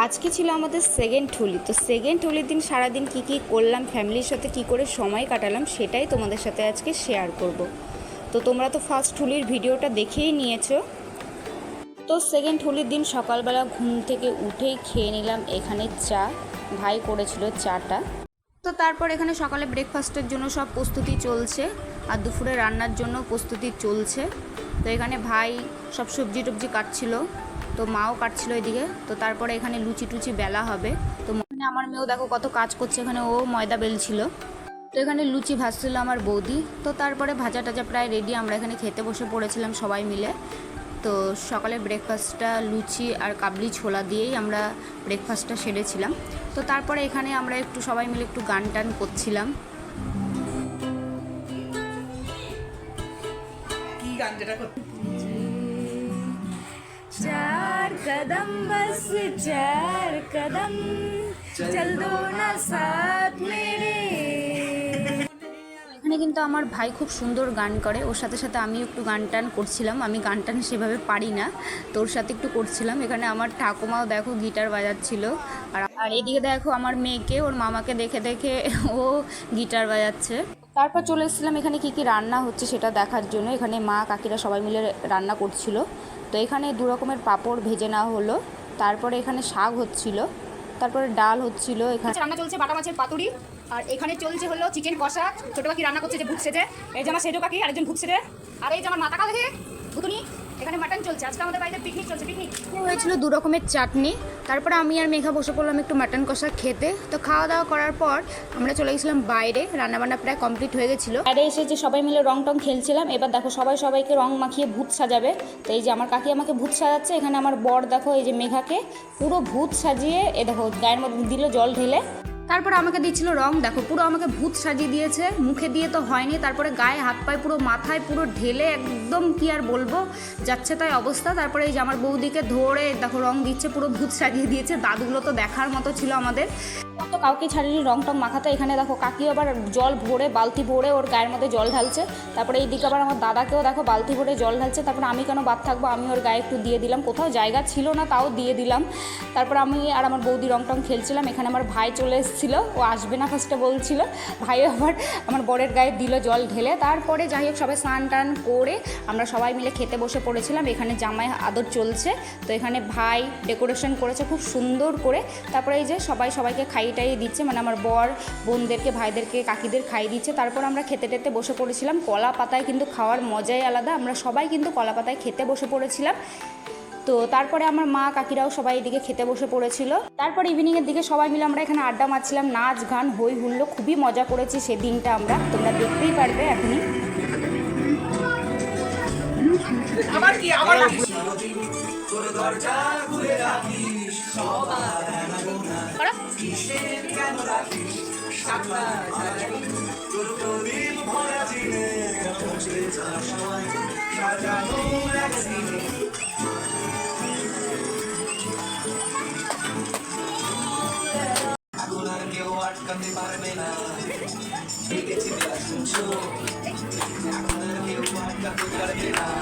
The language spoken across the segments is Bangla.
আজকে ছিল আমাদের সেকেন্ড হোলি। তো সেকেন্ড হোলির দিন সারাদিন কি কি করলাম ফ্যামিলির সাথে কি করে সময় কাটালাম, সেটাই তোমাদের সাথে আজকে শেয়ার করব। তো তোমরা তো ফার্স্ট হোলির ভিডিওটা দেখেই নিয়েছো। তো সেকেন্ড হোলির দিন সকালবেলা ঘুম থেকে উঠেই খেয়ে নিলাম এখানে চা। ভাই করেছিল চাটা। তো তারপর এখানে সকালে ব্রেকফাস্টের জন্য সব প্রস্তুতি চলছে আর দুপুরে রান্নার জন্য প্রস্তুতি চলছে। তো এখানে ভাই সব সবজি টবজি কাটছিল। তো মাও কাটছিল এদিকে। তো তারপরে এখানে লুচি টুচি বেলা হবে। তো এখানে আমার মেয়েও দেখো কত কাজ করছে, এখানে ও ময়দা বেলছিল। তো এখানে লুচি ভাজছিল আমার বৌদি। তো তারপরে ভাজা টাজা প্রায় রেডি আমরা এখানে খেতে বসে পড়েছিলাম সবাই মিলে। তো সকালে ব্রেকফাস্টটা লুচি আর কাবলি ছোলা দিয়েই আমরা ব্রেকফাস্টটা সেরেছিলাম। তো তারপরে এখানে আমরা একটু সবাই মিলে একটু গান টান করছিলাম। কি গান যেটা कदम बस चार कदम चल दो ना साथ मेरे এখানে কিন্তু আমার ভাই খুব সুন্দর গান করে ওর সাথে সাথে আমি একটু গান টান করছিলাম আমি গান টান সেভাবে পারি না তো ওর সাথে একটু করছিলাম এখানে আমার ঠাকুমাও দেখো গিটার বাজাচ্ছিল আর আর এদিকে দেখো আমার মেয়েকে ওর মামাকে দেখে দেখে ও গিটার বাজাচ্ছে তারপর চলে এসেছিলাম এখানে কি কি রান্না হচ্ছে সেটা দেখার জন্য এখানে মা কাকিরা সবাই মিলে রান্না করছিল তো এখানে দু রকমের পাঁপড় ভেজে নেওয়া হলো। তারপরে এখানে শাক হচ্ছিল। তারপরে ডাল হচ্ছিল এখানে রান্না চলছে বাটা মাছের পাতুরি আর এখানে চলছে হলো চিকেন কষা। ছোটো পাখি রান্না করছে যে ভূত সেজে। এই যে আমার সেজো পাখি আরেকজন ভূত সেজে। আর এই যে আমার মাথা কালে ভুতুনি এখানে মাটন চলছে। আজকে আমাদের বাড়িতে পিকনিক চলছে পিকনিক হয়েছিল দু রকমের চাটনি। তারপরে আমি আর মেঘা বসে পড়লাম একটু মাটন কষা খেতে। তো খাওয়া দাওয়া করার পর আমরা চলে গেছিলাম বাইরে, রান্নাবান্না প্রায় কমপ্লিট হয়ে গেছিল। বাইরে এসে যে সবাই মিলে রং টং খেলছিলাম, এবার দেখো সবাই সবাইকে রং মাখিয়ে ভূত সাজাবে। তো এই যে আমার কাকি আমাকে ভূত সাজাচ্ছে, এখানে আমার বর দেখো এই যে মেঘাকে, পুরো ভূত সাজিয়ে, এ দেখো গায়ের মধ্যে দিল জল ঢেলে। তারপরে আমাকে দিচ্ছিল রং। দেখো, পুরো আমাকে ভূত সাজিয়ে দিয়েছে। মুখে দিয়ে তো হয়নি, তারপরে গায়ে হাত পায়ে পুরো মাথায় পুরো ঢেলে একদম কি আর বলব, যাচ্ছে তাই অবস্থা। তারপরে এই যে আমার বৌদিকে ধরে, দেখো রং দিচ্ছে, পুরো ভূত সাজিয়ে দিয়েছে। দাদুগুলো তো দেখার মতো ছিল আমাদের। তো কাউকে ছাড়িনি রং টং মাখাতে। এখানে দেখো কাকি আবার জল ভরে, বালতি ভরে ওর গায়ের মধ্যে জল ঢালছে। তারপরে এইদিকে আবার আমার দাদাকেও দেখো, বালতি ভরে জল ঢালছে। তারপরে আমি কেন বাদ থাকব? আমি ওর গায়ে একটু দিয়ে দিলাম। কোথাও জায়গা ছিল না, তাও দিয়ে দিলাম। তারপর আমি আর আমার বৌদি রং টং খেলছিলাম। এখানে আমার ভাই চলে এসেছিল। ও আসবে না ফার্স্টে বলছিল। ভাই আবার আমার বরের গায়ে দিল জল ঢেলে। তারপরে যাই হোক সবাই স্নান টান করে আমরা সবাই মিলে খেতে বসে পড়েছিলাম। এখানে জামাই আদর চলছে। তো এখানে ভাই ডেকোরেশন করেছে খুব সুন্দর করে। তারপরে এই যে সবাই সবাইকে খাইয়ে টাইয়ে দিচ্ছে মানে আমার বর বোনদেরকে ভাইদেরকে কাকিদের খাইয়ে দিচ্ছে। তারপর আমরা খেতে টেতে বসে পড়েছিলাম। কলা পাতায় কিন্তু খাওয়ার মজাই আলাদা। আমরা সবাই কিন্তু কলা পাতায় খেতে বসে পড়েছিলাম। তো তারপরে আমার মা কাকিরাও সবাই এদিকে খেতে বসে পড়েছিল। তারপর ইভিনিংয়ের দিকে সবাই মিলে আমরা এখানে আড্ডা মারছিলাম নাচ গান হই হুল্লো খুবই মজা করেছি সেদিনটা আমরা। তোমরা দেখতেই পারবে এখনই। আবার কি? আবার কিসের কেন রাখি সাতটা জ্বালাই প্রতিদিন ভরা দিনে পৌঁছে যা সময় সাজানো ম্যাগাজিনে এখন আর কেউ আটকাতে পারবে না ডেকেছি শুনছো এখন আর কেউ আটকাতে পারবে না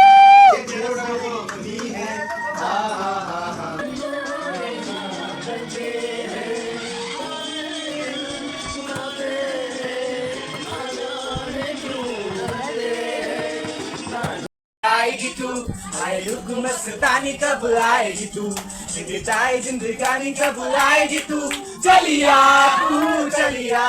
मस्तानी कब आएगी तू? चाहे जिंदगानी कब आएगी तू? चलिया तू चलिया।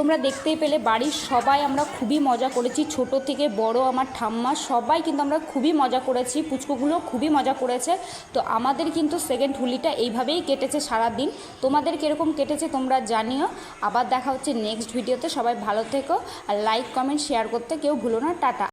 তোমরা দেখতেই পেলে, বাড়ির সবাই আমরা খুবই মজা করেছি। ছোট থেকে বড় আমার ঠাম্মা, সবাই কিন্তু আমরা খুবই মজা করেছি। পুচকুগুলো খুবই মজা করেছে। তো আমাদের কিন্তু সেকেন্ড হুলিটা এইভাবেই কেটেছে সারা দিন তোমাদের কীরকম কেটেছে তোমরা জানিও। আবার দেখা হচ্ছে নেক্সট ভিডিওতে সবাই ভালো থেকো। আর লাইক কমেন্ট শেয়ার করতে কেউ ভুলো না। টাটা।